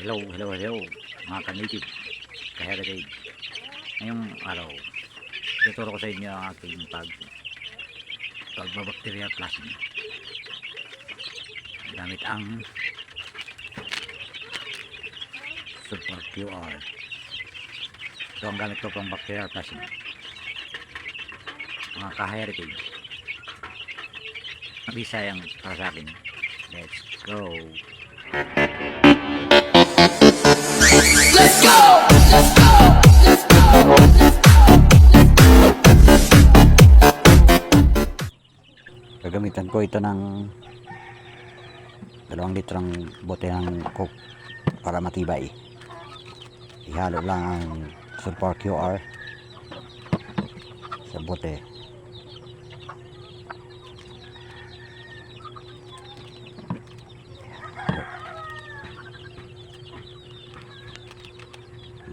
Hello, hello, hello mga ka-native. Ka-heritage ngayong araw tuturo ko sa inyo ang aking pag pagbabacteria plasma. Gamit ang super QR ito ang gamit ko pang bacterial plasma. Mga ka-heritage. Bisayang para sa akin. Let's go gagamitan ko ito ng dalawang litrang bote ng coke para matibay. Ihalo lang ang sulfur QR sa bote.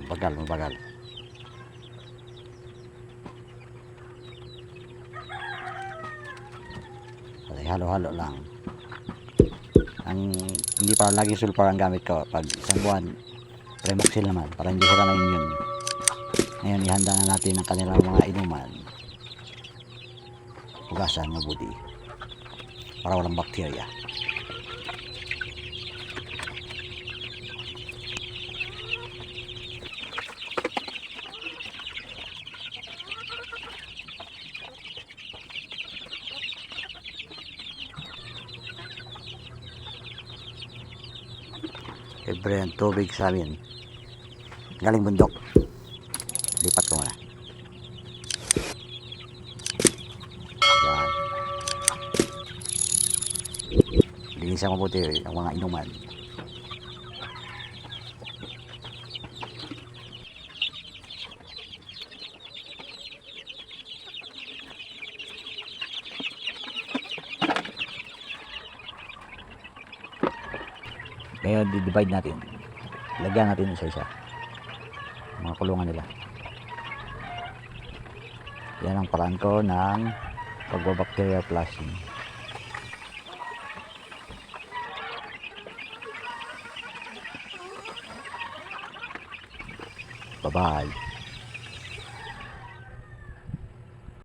Bagal mabagal Ay, halo-halo lang. Ang hindi pa lagi sulfur ang gamit ko pag isang buwan Remoxil naman para hindi sila na immune. Ngayon ihanda na natin ang kanilang mga inuman. Hugasan mabuti para walang bakterya. Libre ang tubig sa amin. Galing bundok. Lipat ko muna. Yan. Linisan mabuti ang mga inuman. Ngayon, di-divide natin. Lagyan natin isa-isa. Mga kulungan nila. Yan ang paraan ko ng pagbabacteria flushing. Bye-bye.